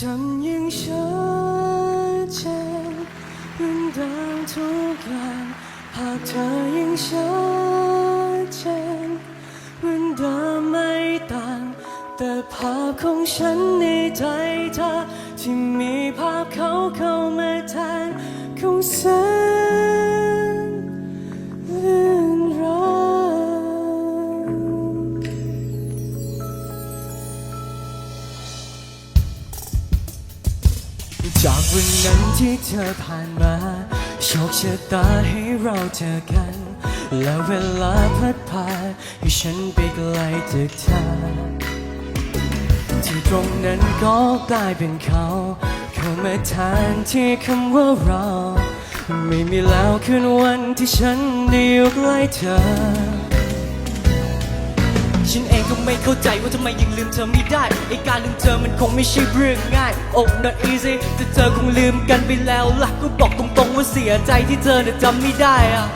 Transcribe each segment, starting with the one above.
จำยังชัดเจนเรื่อนเดิมทุกอย่างหากเธอยังชัดเจนเหมือนเดิมไม่ต่าง แต่ภาพของฉันในใจเธอที่มีภาพเขาเข้ามาแทนคงแสน จากวันนั้นที่เธอผ่านมา โชคชะตาให้เราเจอกัน และเวลาพัดพาให้ฉันไปไกลจากเธอ ที่ตรงนั้นก็กลายเป็นเขาเข้ามาแทนที่คำว่าเรา ไม่มีแล้วคืนวันที่ฉันได้อยู่ใกล้เธอ ฉันเองก็ไม่เข้าใจว่าทำไมยังลืมเธอไม่ได้ไอการลืมเธอมันคงไม่ใช่เรื่องง่าย Oh not easy แต่เธอคงลืมกันไปแล้วล่ะก็บอกตรงๆว่าเสียใจที่เธอน่ะจำไม่ได้อะ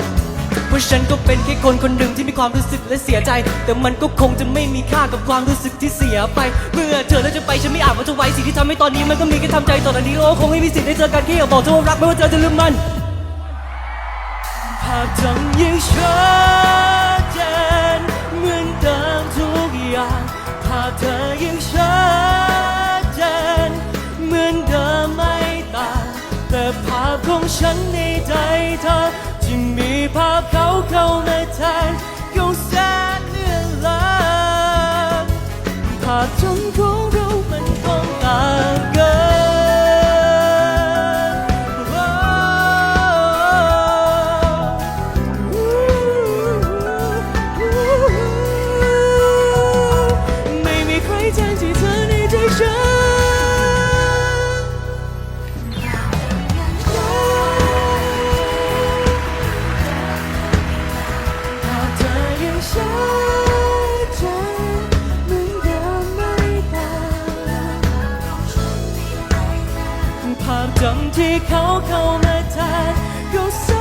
เพราะฉันก็เป็นแค่คนคนหนึ่งที่มีความรู้สึกและเสียใจ แต่มันก็คงจะไม่มีค่ากับความรู้สึกที่เสียไป เมื่อเธอแล้วจะไปฉันไม่อาจว่าจะไว้สิ่งที่ทำให้ตอนนี้มันก็มีแค่ทำใจตอจากนี้โอ้คงไม่มีสิทธิ์ได้เจอกันแค่อยากบอกเธอว่ารักไม่ว่าเธอจะลืมมันภาพจำยังชัดาพเธอยังชัดเจนเหมือนเดิมไม่ต่างแต่ภาพของฉันในใจเธอที่มีภาพเขาเข้ามาแทนคงแสนเลือนลางภาพจำของ ภาพจำที่เขาเข้ามาแทนเขา